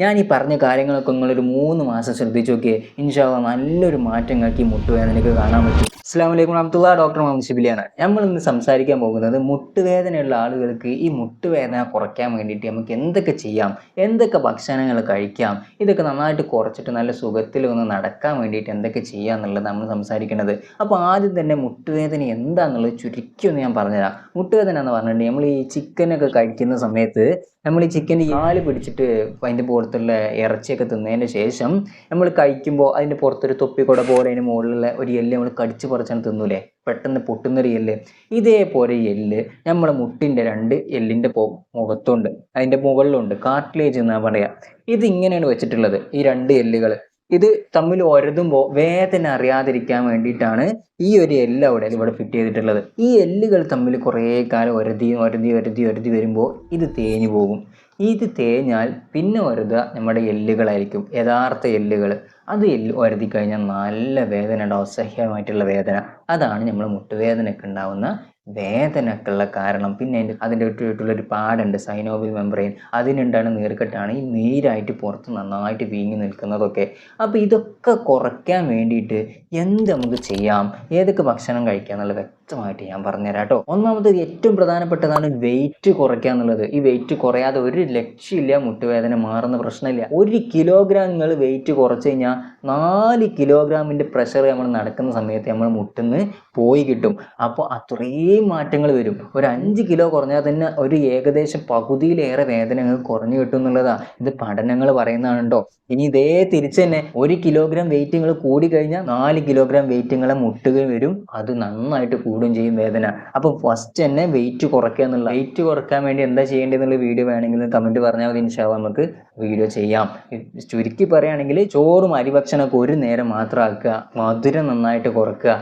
ഞാൻ ഈ പറഞ്ഞ കാര്യങ്ങളൊക്കെ നിങ്ങളൊരു മൂന്ന് മാസം ശ്രദ്ധിച്ചു നോക്കിയേ. ഇൻഷാല്ല നല്ലൊരു മാറ്റം നിങ്ങൾക്ക് മുട്ടുവേദന എനിക്ക് കാണാൻ പറ്റും. അസ്സാം വലൈക്കും റഹ്മത്തുള്ള ഡോക്ടർ മുഹമ്മദ് ഷിബിലിയാണ്. നമ്മൾ ഇന്ന് സംസാരിക്കാൻ പോകുന്നത് മുട്ടുവേദനയുള്ള ആളുകൾക്ക് ഈ മുട്ടുവേദന കുറയ്ക്കാൻ വേണ്ടിയിട്ട് നമുക്ക് എന്തൊക്കെ ചെയ്യാം? എന്തൊക്കെ ഭക്ഷണങ്ങൾ കഴിക്കാം? ഇതൊക്കെ നന്നായിട്ട് കുറച്ചിട്ട് നല്ല സുഖത്തിൽ ഒന്ന് നടക്കാൻ വേണ്ടിയിട്ട് എന്തൊക്കെ ചെയ്യാം എന്നുള്ളത് നമ്മൾ സംസാരിക്കുന്നത്. അപ്പോൾ ആദ്യം തന്നെ മുട്ടുവേദന എന്താണെന്നുള്ളത് ചുരുക്കി ഒന്ന് ഞാൻ പറഞ്ഞുതരാം. മുട്ടുവേദന എന്ന് പറഞ്ഞിട്ടുണ്ടെങ്കിൽ നമ്മൾ ഈ ചിക്കനൊക്കെ കഴിക്കുന്ന സമയത്ത് നമ്മൾ ഈ ചിക്കന്റെ കാൽ പിടിച്ചിട്ട് അതിന്റെ പുറത്തുള്ള ഇറച്ചിയൊക്കെ തിന്നതിന് ശേഷം നമ്മൾ കഴിക്കുമ്പോൾ അതിന്റെ പുറത്തൊരു തൊപ്പിക്കുട പോലെ അതിന് മുകളിലുള്ള ഒരു എല്ല് നമ്മൾ കടിച്ച് പറിച്ചാണ് തിന്നൂലേ? പെട്ടെന്ന് പൊട്ടുന്നൊരു എല്ല്. ഇതേപോലെ എല്ല് നമ്മുടെ മുട്ടിന്റെ രണ്ട് എല്ലിന്റെ മുഖത്തുണ്ട്. അതിന്റെ മുകളിലുണ്ട്. കാർട്ടിലേജ് എന്നാ പറയുക ഇതിങ്ങനെയാണ് വെച്ചിട്ടുള്ളത് ഈ രണ്ട് എല്ലുകൾ. ഇത് തമ്മിൽ ഒരതുമ്പോൾ വേദന അറിയാതിരിക്കാൻ വേണ്ടിയിട്ടാണ് ഈ ഒരു എല്ല് അവിടെ ഇവിടെ ഫിറ്റ് ചെയ്തിട്ടുള്ളത്. ഈ എല്ലുകൾ തമ്മിൽ കുറേ കാലം ഒരതി ഒരതി ഒരതി ഒരതി വരുമ്പോൾ ഇത് തേഞ്ഞു പോകും. ഇത് തേഞ്ഞാൽ പിന്നെ വരുത നമ്മുടെ എല്ലുകളായിരിക്കും. യഥാർത്ഥ എല്ലുകൾ അത് എല്ല് ഒരതി കഴിഞ്ഞാൽ നല്ല വേദന ഉണ്ടാവും അസഹ്യമായിട്ടുള്ള വേദന. അതാണ് നമ്മൾ മുട്ടുവേദനയ്ക്ക് ഉണ്ടാവുന്ന വേദനക്കുള്ള കാരണം. പിന്നെ അതിന്റെ അതിന്റെ ഒരു പാടുണ്ട് സൈനോബിൽ മെമ്പറൈൻ അതിനുണ്ടാണ് നീർക്കെട്ടാണ് ഈ നീരായിട്ട് പുറത്ത് നന്നായിട്ട് വീങ്ങി നിൽക്കുന്നതൊക്കെ. അപ്പോൾ ഇതൊക്കെ കുറയ്ക്കാൻ വേണ്ടിയിട്ട് എന്ത് നമുക്ക് ചെയ്യാം? ഏതൊക്കെ ഭക്ഷണം കഴിക്കാം എന്നുള്ളത് വ്യക്തമായിട്ട് ഞാൻ പറഞ്ഞുതരാം കേട്ടോ. ഒന്നാമത് ഏറ്റവും പ്രധാനപ്പെട്ടതാണ് വെയിറ്റ് കുറയ്ക്കുക എന്നുള്ളത്. ഈ വെയിറ്റ് കുറയാതെ ഒരു ലക്ഷ്യമില്ല മുട്ടുവേദന മാറുന്ന പ്രശ്നമില്ല. ഒരു കിലോഗ്രാം നിങ്ങൾ വെയിറ്റ് കുറച്ച് കഴിഞ്ഞാൽ നാല് കിലോഗ്രാമിന്റെ പ്രഷർ നമ്മൾ നടക്കുന്ന സമയത്ത് നമ്മൾ മുട്ടുന്ന് പോയി കിട്ടും. അപ്പോൾ അത്രയും മാറ്റങ്ങൾ വരും. ഒരു അഞ്ച് കിലോ കുറഞ്ഞാൽ തന്നെ ഒരു ഏകദേശം പകുതിയിലേറെ വേദനകൾ കുറഞ്ഞു കിട്ടും എന്നുള്ളതാണ് ഇത് പഠനങ്ങൾ പറയുന്നതാണ് കേട്ടോ ഇനി ഇതേ തിരിച്ച് തന്നെ ഒരു കിലോഗ്രാം വെയിറ്റ് കൂടി കഴിഞ്ഞാൽ നാല് കിലോഗ്രാം വെയിറ്റ് നിങ്ങളെ മുട്ടുകൾ വരും. അത് നന്നായിട്ട് കൂടും ചെയ്യും വേദന. അപ്പോൾ ഫസ്റ്റ് തന്നെ വെയിറ്റ് കുറയ്ക്കുക എന്നുള്ള വെയിറ്റ് കുറയ്ക്കാൻ വേണ്ടി എന്താ ചെയ്യേണ്ടതെന്നുള്ള വീഡിയോ വേണമെങ്കിൽ കമന്റ് പറഞ്ഞാൽ മതി. ഇൻഷാല്ല നമുക്ക് വീഡിയോ ചെയ്യാം. ചുരുക്കി പറയുകയാണെങ്കിൽ ചോറും അരിഭക്ഷണമൊക്കെ ഒരു നേരം മാത്രം ആക്കുക. മധുരം നന്നായിട്ട് കുറയ്ക്കുക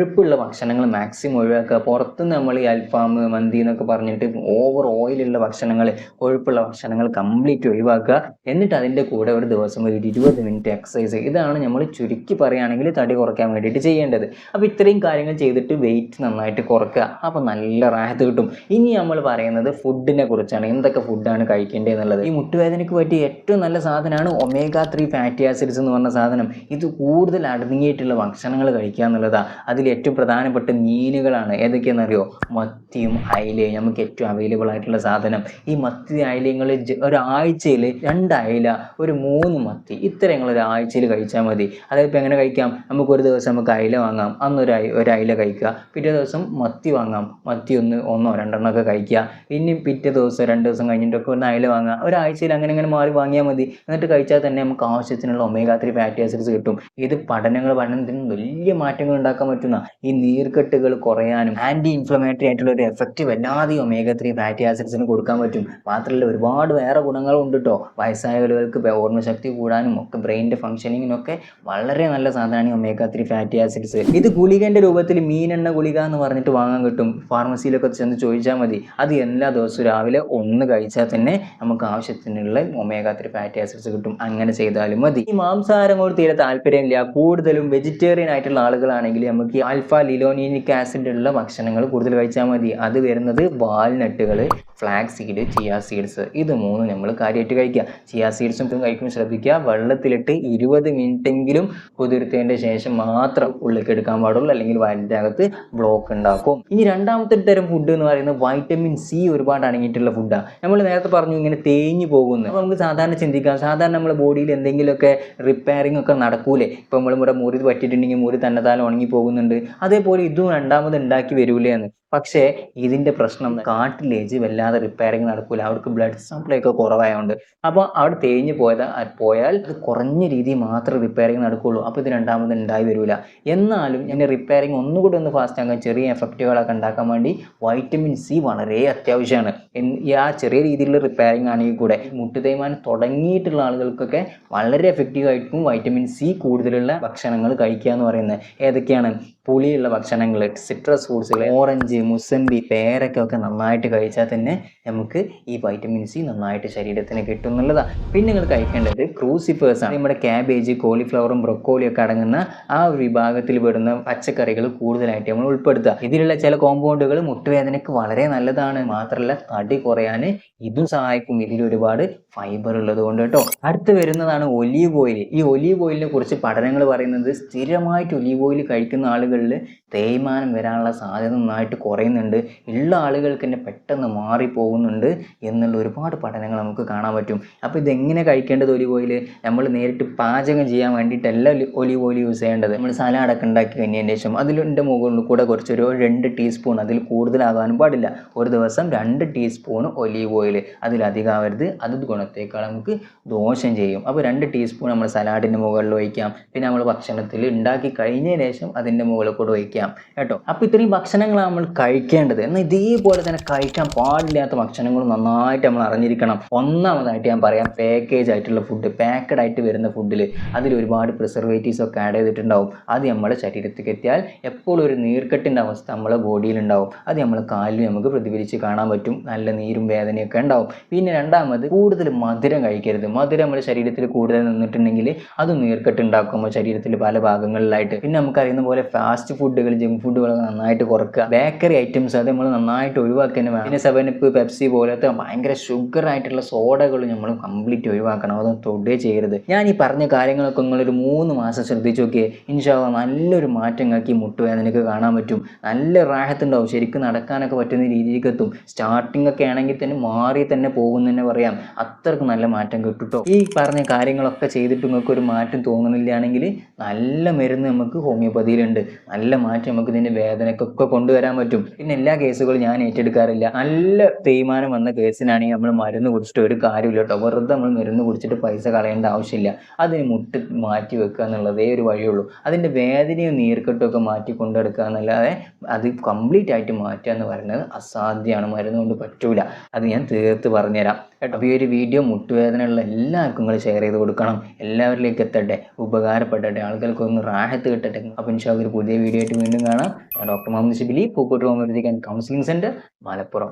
കൊഴുപ്പുള്ള ഭക്ഷണങ്ങൾ മാക്സിമം ഒഴിവാക്കുക. പുറത്തുനിന്ന് നമ്മൾ ഈ അൽഫാം മന്തി എന്നൊക്കെ പറഞ്ഞിട്ട് ഓവർ ഓയിലുള്ള ഭക്ഷണങ്ങൾ കൊഴുപ്പുള്ള ഭക്ഷണങ്ങൾ കംപ്ലീറ്റ് ഒഴിവാക്കുക. എന്നിട്ട് അതിന്റെ കൂടെ ഒരു ദിവസം ഒരു ഇരുപത് മിനിറ്റ് എക്സസൈസ് ഇതാണ് നമ്മൾ ചുരുക്കി പറയുകയാണെങ്കിൽ തടി കുറയ്ക്കാൻ വേണ്ടിയിട്ട് ചെയ്യേണ്ടത്. അപ്പോൾ ഇത്രയും കാര്യങ്ങൾ ചെയ്തിട്ട് വെയിറ്റ് നന്നായിട്ട് കുറയ്ക്കുക. അപ്പോൾ നല്ല റാഹത്ത് കിട്ടും. ഇനി നമ്മൾ പറയുന്നത് ഫുഡിനെ കുറിച്ചാണ്. എന്തൊക്കെ ഫുഡാണ് കഴിക്കേണ്ടത് എന്നുള്ളത്. ഈ മുട്ടുവേദനയ്ക്ക് പറ്റിയ ഏറ്റവും നല്ല സാധനമാണ് ഒമേഗ ത്രീ ഫാറ്റി ആസിഡ്സ് എന്ന് പറഞ്ഞ സാധനം. ഇത് കൂടുതൽ അടങ്ങിയിട്ടുള്ള ഭക്ഷണങ്ങൾ കഴിക്കുക എന്നുള്ളതാണ് അതിൽ ഏറ്റവും പ്രധാനപ്പെട്ട മീനുകളാണ്. ഏതൊക്കെയാണെന്നറിയോ? മത്തിയും അയിലയും. നമുക്ക് ഏറ്റവും അവൈലബിൾ ആയിട്ടുള്ള സാധനം. ഈ മത്തി അയിലങ്ങൾ ഒരാഴ്ചയിൽ രണ്ട് അയില ഒരു മൂന്ന് മത്തി. ഇത്രയങ്ങൾ ഒരു ആഴ്ചയിൽ കഴിച്ചാൽ മതി. അതായത് ഇപ്പോൾ എങ്ങനെ കഴിക്കാം? നമുക്ക് ഒരു ദിവസം നമുക്ക് അയില വാങ്ങാം. അന്നൊരു ഒരു അയില കഴിക്കുക. പിറ്റേ ദിവസം മത്തി വാങ്ങാം. മത്തി ഒന്ന് ഒന്നോ രണ്ടെണ്ണോ ഒക്കെ കഴിക്കുക. ഇനി പിറ്റേ ദിവസം രണ്ട് ദിവസം കഴിഞ്ഞിട്ടൊക്കെ ഒന്ന് അയില വാങ്ങുക ഒരാഴ്ചയിൽ അങ്ങനെ അങ്ങനെ മാറി വാങ്ങിയാൽ മതി. എന്നിട്ട് കഴിച്ചാൽ തന്നെ നമുക്ക് ആവശ്യത്തിനുള്ള ഒമേഗ ഫാറ്റി ആസിഡ്സ് കിട്ടും. ഇത് പഠനങ്ങൾ പഠനത്തിന് വലിയ മാറ്റങ്ങൾ ഉണ്ടാക്കാൻ പറ്റുന്ന ഈ നീർക്കെട്ടുകൾ കുറയാനും ആന്റി ഇൻഫ്ലമേറ്ററി ആയിട്ടുള്ള ഒരു എഫക്റ്റ് വല്ലാതെ ഒമേഗ ത്രീ ഫാറ്റി ആസിഡ്സിന് കൊടുക്കാൻ പറ്റും. മാത്രമല്ല ഒരുപാട് വേറെ ഗുണങ്ങളും ഉണ്ട് കേട്ടോ വയസ്സായവർക്ക് ഓർമ്മശക്തി കൂടാനും ഒക്കെ ബ്രെയിനിന്റെ ഫംഗ്ഷനിങ്ങിനൊക്കെ വളരെ നല്ല സാധനമാണ് ഒമേഗ ത്രീ ഫാറ്റി ആസിഡ്സ് ഇത് ഗുളികന്റെ രൂപത്തിൽ മീനെണ്ണ ഗുളിക എന്ന് പറഞ്ഞിട്ട് വാങ്ങാൻ കിട്ടും. ഫാർമസിയിലൊക്കെ ചെന്ന് ചോദിച്ചാൽ മതി. അത് എല്ലാ ദിവസവും രാവിലെ ഒന്ന് കഴിച്ചാൽ തന്നെ നമുക്ക് ആവശ്യത്തിനുള്ള ഒമേഗ ത്രീ ഫാറ്റി ആസിഡ്സ് കിട്ടും. അങ്ങനെ ചെയ്താലും മതി. ഈ മാംസാഹാരങ്ങളോട് തീരെ താല്പര്യമില്ല. കൂടുതലും വെജിറ്റേറിയൻ ആയിട്ടുള്ള ആളുകളാണെങ്കിൽ നമുക്ക് ആൽഫ ലിലോനിനിക് ആസിഡ് ഉള്ള ഭക്ഷണങ്ങൾ കൂടുതൽ കഴിച്ചാൽ മതി. അത് വരുന്നത് വാൽനട്ടുകൾ ഫ്ലാക്സ് സീഡ് ചിയ സീഡ്സ് ഇത് മൂന്നും നമ്മൾ കാര്യമായിട്ട് കഴിക്കുക. ചിയ സീഡ്സും ഇതും കഴിക്കുമ്പോൾ ശ്രദ്ധിക്കുക. വെള്ളത്തിലിട്ട് ഇരുപത് മിനിറ്റെങ്കിലും കുതിർത്തതിന്റെ ശേഷം മാത്രം ഉള്ളിലേക്ക് എടുക്കാൻ പാടുള്ളൂ. അല്ലെങ്കിൽ വയലിന്റെ അകത്ത് ബ്ലോക്ക് ഉണ്ടാക്കും. ഇനി രണ്ടാമത്തെ തരം ഫുഡ് എന്ന് പറയുന്നത് വൈറ്റമിൻ സി ഒരുപാട് അടങ്ങിയിട്ടുള്ള ഫുഡാണ് നമ്മൾ നേരത്തെ പറഞ്ഞു ഇങ്ങനെ തേഞ്ഞു പോകുന്നു. അപ്പോൾ നമുക്ക് സാധാരണ ചിന്തിക്കാം. സാധാരണ നമ്മുടെ ബോഡിയിൽ എന്തെങ്കിലുമൊക്കെ റിപ്പയറിംഗ് ഒക്കെ നടക്കൂലേ? ഇപ്പം നമ്മൾ ഇവിടെ മുറി പറ്റിയിട്ടുണ്ടെങ്കിൽ മുറി തന്നെത്താൻ ഉണങ്ങി പോകുന്നുണ്ട്. അതേപോലെ ഇതും രണ്ടാമത് ഉണ്ടാക്കി വരൂലേ എന്ന് പക്ഷേ ഇതിന്റെ പ്രശ്നം കാട്ടിലേജ് വല്ലാതെ റിപ്പയറിങ് നടക്കില്ല അവർക്ക് ബ്ലഡ് സപ്ലൈ ഒക്കെ കുറവായതുകൊണ്ട് അപ്പോൾ അവിടെ തേഞ്ഞ് പോയത് പോയാൽ അത് കുറഞ്ഞ രീതിയിൽ മാത്രമേ റിപ്പയറിങ് നടക്കുകയുള്ളൂ അപ്പോൾ ഇത് രണ്ടാമത് ഉണ്ടായി വരില്ല എന്നാലും എന്റെ റിപ്പയറിങ് ഒന്നുകൂടി ഒന്ന് ഫാസ്റ്റ് ആക്കാൻ ചെറിയ എഫക്റ്റുകളൊക്കെ ഉണ്ടാക്കാൻ വേണ്ടി വൈറ്റമിൻ സി വളരെ അത്യാവശ്യമാണ് ആ ചെറിയ രീതിയിലുള്ള റിപ്പയറിങ് ആണെങ്കിൽ കൂടെ മുട്ടു തേയ്മാനം തുടങ്ങിയിട്ടുള്ള ആളുകൾക്കൊക്കെ വളരെ എഫക്റ്റീവ് ആയിട്ടും വൈറ്റമിൻ സി കൂടുതലുള്ള ഭക്ഷണങ്ങൾ കഴിക്കുക എന്ന് പറയുന്നത്. ഏതൊക്കെയാണ്? പുളിയുള്ള ഭക്ഷണങ്ങൾ സിട്രസ് ഫ്രൂട്ട്സുകൾ ഓറഞ്ച് മുസമ്പി പേരക്ക ഒക്കെ നന്നായിട്ട് കഴിച്ചാൽ തന്നെ നമുക്ക് ഈ വൈറ്റമിൻ സി നന്നായിട്ട് ശരീരത്തിന് കിട്ടും എന്നുള്ളതാണ് പിന്നെ നിങ്ങൾ കഴിക്കേണ്ടത് ക്രൂസിഫേഴ്സ് ആണ്. നമ്മുടെ ക്യാബേജ് കോളിഫ്ലവറും ബ്രൊക്കോളിയും ഒക്കെ അടങ്ങുന്ന ആ ഒരു വിഭാഗത്തിൽ പെടുന്ന പച്ചക്കറികൾ കൂടുതലായിട്ട് നമ്മൾ ഉൾപ്പെടുത്തുക ഇതിലുള്ള ചില കോമ്പൗണ്ടുകൾ മുട്ടുവേദനയ്ക്ക് വളരെ നല്ലതാണ്. മാത്രമല്ല തടി കുറയാൻ ഇതും സഹായിക്കും. ഇതിൽ ഒരുപാട് ഫൈബർ ഉള്ളത് കൊണ്ട് കേട്ടോ. അടുത്ത് വരുന്നതാണ് ഒലീവ് ഓയിൽ ഈ ഒലീവ് ഓയിലിനെ കുറിച്ച് പഠനങ്ങൾ പറയുന്നത് സ്ഥിരമായിട്ട് ഒലീവ് ഓയിൽ കഴിക്കുന്ന ആളുകളിൽ തേയ്മാനം വരാനുള്ള സാധ്യത നന്നായിട്ട് കുറയുന്നുണ്ട്. ഉള്ള ആളുകൾക്ക് തന്നെ പെട്ടെന്ന് മാറിപ്പോകുന്നുണ്ട് എന്നുള്ള ഒരുപാട് പഠനങ്ങൾ നമുക്ക് കാണാൻ പറ്റും. അപ്പോൾ ഇതെങ്ങനെ കഴിക്കേണ്ടത് ഒലിവ് ഓയിൽ നമ്മൾ നേരിട്ട് പാചകം ചെയ്യാൻ വേണ്ടിയിട്ടല്ല ഒലിവ് ഓയിൽ യൂസ് ചെയ്യേണ്ടത്. നമ്മൾ സലാഡൊക്കെ ഉണ്ടാക്കി കഴിഞ്ഞതിന് ശേഷം അതിന്റെ മുകളിൽ കൂടെ കുറച്ചൊരു രണ്ട് ടീസ്പൂൺ അതിൽ കൂടുതലാകാനും പാടില്ല. ഒരു ദിവസം രണ്ട് ടീസ്പൂൺ ഒലീവ് ഓയിൽ അതിലധികമാവരുത് അത് ഗുണത്തേക്കാൾ നമുക്ക് ദോഷം ചെയ്യും. അപ്പോൾ രണ്ട് ടീസ്പൂൺ നമ്മൾ സലാഡിന്റെ മുകളിൽ ഒഴിക്കാം. പിന്നെ നമ്മൾ ഭക്ഷണത്തിൽ ഉണ്ടാക്കി കഴിഞ്ഞതിന് ശേഷം അതിന്റെ മുകളിൽ കൂടെ ഒഴിക്കാം കേട്ടോ. അപ്പോൾ ഇത്രയും ഭക്ഷണങ്ങളാണ് നമ്മൾ കഴിക്കേണ്ടത്. എന്നാൽ ഇതേപോലെ തന്നെ കഴിക്കാൻ പാടില്ലാത്ത ഭക്ഷണങ്ങൾ നന്നായിട്ട് നമ്മൾ അറിഞ്ഞിരിക്കണം. ഒന്നാമതായിട്ട് ഞാൻ പറയാം പാക്കേജ് ആയിട്ടുള്ള ഫുഡ് പാക്കഡ് ആയിട്ട് വരുന്ന ഫുഡിൽ അതിൽ ഒരുപാട് പ്രിസർവേറ്റീവ്സ് ഒക്കെ ആഡ് ചെയ്തിട്ടുണ്ടാവും. അത് നമ്മുടെ ശരീരത്തിലേക്ക് എത്തിയാൽ എപ്പോഴും ഒരു നീർക്കെട്ടിന്റെ അവസ്ഥ നമ്മളെ ബോഡിയിൽ ഉണ്ടാവും. അത് നമ്മൾ കാലിൽ നമുക്ക് പ്രതിഫലിച്ച് കാണാൻ പറ്റും. നല്ല നീരും വേദനയൊക്കെ ഉണ്ടാവും. പിന്നെ രണ്ടാമത് കൂടുതൽ മധുരം കഴിക്കരുത്. മധുരം നമ്മുടെ ശരീരത്തിൽ കൂടുതൽ നിന്നിട്ടുണ്ടെങ്കിൽ അത് നീർക്കെട്ട് ഉണ്ടാക്കും. നമ്മുടെ ശരീരത്തിൽ പല ഭാഗങ്ങളിലായിട്ട്. പിന്നെ നമുക്കറിയുന്ന പോലെ ഫാസ്റ്റ് ഫുഡുകൾ ജങ്ക് ഫുഡുകളൊക്കെ നന്നായിട്ട് കുറക്കുക. ബേക്കറി ഐറ്റംസ് അത് നമ്മൾ നന്നായിട്ട് ഒഴിവാക്കുക വേണം. പിന്നെ സെവനപ്പ് പെപ്സി പോലത്തെ ഭയങ്കര ഷുഗർ ആയിട്ടുള്ള സോഡകൾ നമ്മൾ കംപ്ലീറ്റ് ഒഴിവാക്കണം. അതൊന്നും തൊടേ ചെയ്യരുത്. ഞാൻ ഈ പറഞ്ഞ കാര്യങ്ങളൊക്കെ നിങ്ങളൊരു മൂന്ന് മാസം ശ്രദ്ധിച്ചു നോക്കിയേ ഇൻഷാല്ല നല്ലൊരു മാറ്റം നിങ്ങൾക്ക് ഈ മുട്ടുവേദനയ്ക്ക് കാണാൻ പറ്റും. നല്ല റാഹത്തുണ്ടാവും. ശരിക്കും നടക്കാനൊക്കെ പറ്റുന്ന രീതിയിലേക്ക് എത്തും. സ്റ്റാർട്ടിംഗ് ഒക്കെ ആണെങ്കിൽ തന്നെ മാറി തന്നെ പോകും തന്നെ പറയാം. അത്രയ്ക്ക് നല്ല മാറ്റം കിട്ടും ട്ടോ. ഈ പറഞ്ഞ കാര്യങ്ങളൊക്കെ ചെയ്തിട്ട് നിങ്ങൾക്ക് ഒരു മാറ്റം തോന്നുന്നില്ലാണെങ്കിൽ നല്ല മരുന്ന് നമുക്ക് ഹോമിയോപ്പതിയിലുണ്ട് നല്ല മാറ്റം നമുക്ക് ഇതിന്റെ വേദനക്കൊക്കെ കൊണ്ടുവരാൻ പറ്റും. പിന്നെ എല്ലാ കേസുകളും ഞാൻ ഏറ്റെടുക്കാറില്ല. നല്ല തേയ്മാനം വന്ന കേസിനാണെങ്കിൽ നമ്മൾ മരുന്ന് കുടിച്ചിട്ട് ഒരു കാര്യമില്ല കേട്ടോ. വെറുതെ നമ്മൾ മരുന്ന് കുടിച്ചിട്ട് പൈസ കളയേണ്ട ആവശ്യമില്ല. അതിന് മുട്ട് മാറ്റി വെക്കുക എന്നുള്ളതേ ഒരു വഴിയുള്ളൂ. അതിന്റെ വേദനയും നീർക്കെട്ടും ഒക്കെ മാറ്റി കൊണ്ടെടുക്കുക എന്നല്ലാതെ അത് കംപ്ലീറ്റ് ആയിട്ട് മാറ്റുക എന്ന് പറയുന്നത് അസാധ്യമാണ്. മരുന്ന് കൊണ്ട് പറ്റൂല. അത് ഞാൻ തീർത്ത് പറഞ്ഞുതരാം. കേട്ടോ. ഈ ഒരു വീഡിയോ മുട്ടുവേദനയുള്ള എല്ലാവർക്കും നിങ്ങൾ ഷെയർ ചെയ്ത് കൊടുക്കണം. എല്ലാവരിലേക്ക് എത്തട്ടെ. ഉപകാരപ്പെട്ടെ ആളുകൾക്ക് ഒന്ന് റാഹത്ത് കിട്ടട്ടെ. അപ്പം ഇൻഷാ ഒരു പുതിയ വീഡിയോ ആയിട്ട് വീണ്ടും കാണാം. ഞാൻ doctor Muhammad Shibili Pookkottu homeopathic counselling centre Malappuram.